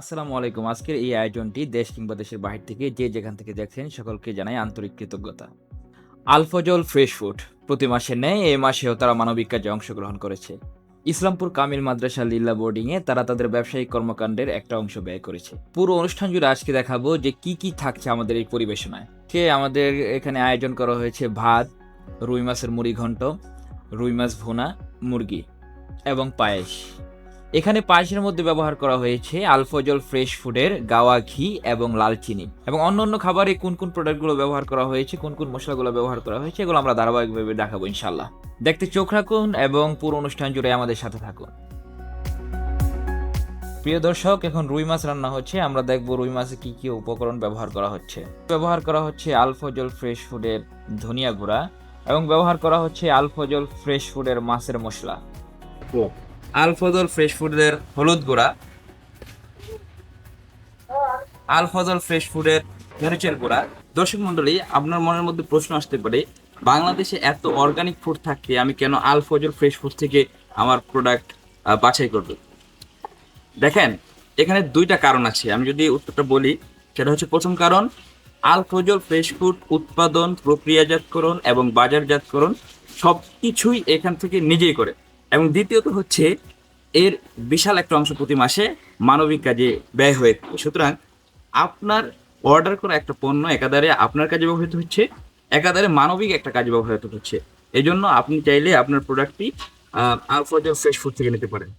আসসালামু আলাইকুম। আজকের এই আয়োজনটি দেশ কিংবা দেশের বাহির থেকে যে যেখান থেকে দেখছেন সকলকে জানাই আন্তরিক কৃতজ্ঞতা। আলফজল ফ্রেশ ফুড, প্রতি মাসে নেয় এই মাসেও তারা মানবিক কাজে অংশগ্রহণ করেছে। ইসলামপুর কামিল মাদ্রাসা লিল্লা বোর্ডিংয়ে তারা তাদের ব্যবসায়িক কর্মকাণ্ডের একটা অংশ ব্যয় করেছে। পুরো অনুষ্ঠান জুড়ে আজকে দেখাবো যে কি কি থাকছে আমাদের এই পরিবেশনায়। কে আমাদের এখানে আয়োজন করা হয়েছে ভাত, রুই মাছের মুড়ি ঘন্ট রুই মাছ ভুনা, মুরগি এবং পায়েস। এখানে পায়েসের মধ্যে ব্যবহার করা হয়েছে আলফজল ফ্রেশ ফুডের গাওয়া ঘি এবং লাল চিনি এবং অন্য অন্য খাবারে কোন কোন প্রোডাক্টগুলো ব্যবহার করা হয়েছে, কোন কোন মশলাগুলো ব্যবহার করা হয়েছে, এগুলো আমরা ধারাবাহিকভাবে দেখাবো ইনশাল্লাহ দেখতে চোখ রাখুন এবং পুরো অনুষ্ঠান জুড়ে আমাদের সাথে থাকুন। প্রিয় দর্শক, এখন রুই মাছ রান্না হচ্ছে। আমরা দেখব রুই মাছে কি কি উপকরণ ব্যবহার করা হচ্ছে। ব্যবহার করা হচ্ছে আলফজল ফ্রেশ ফুডের ধনিয়া গুঁড়া এবং ব্যবহার করা হচ্ছে আলফজল ফ্রেশ ফুডের মাছের মশলা। আলফজল ফ্রেশ ফুডের হলুদ গুঁড়া। আলফজল ফ্রেশ ফুডের মরিচের গুঁড়া। দর্শক মন্ডলী আপনার মনের মধ্যে প্রশ্ন আসতে পারে, বাংলাদেশে এত অর্গানিক ফুড থাকে আমি কেন আলফজল ফ্রেশ ফুড থেকে আমার প্রোডাক্ট বাছাই করব? দেখেন, এখানে দুইটা কারণ আছে। আমি যদি উত্তরটা বলি, সেটা হচ্ছে প্রথম কারণ আলফজল ফ্রেশ ফুড উৎপাদন, প্রক্রিয়াজাতকরণ এবং বাজারজাতকরণ সব কিছুই এখান থেকে নিজেই করে। এবং দ্বিতীয়ত হচ্ছে এর বিশাল একটা অংশ প্রতি মাসে মানবিক কাজে ব্যয় হয়ে থাকে। সুতরাং আপনার অর্ডার করা একটা পণ্য একাধারে আপনার কাজে ব্যবহৃত হচ্ছে, একাধারে মানবিক একটা কাজে ব্যবহৃত হচ্ছে। এই জন্য আপনি চাইলে আপনার প্রোডাক্টটি আলফাজল ফ্রেশ ফুড থেকে নিতে পারেন।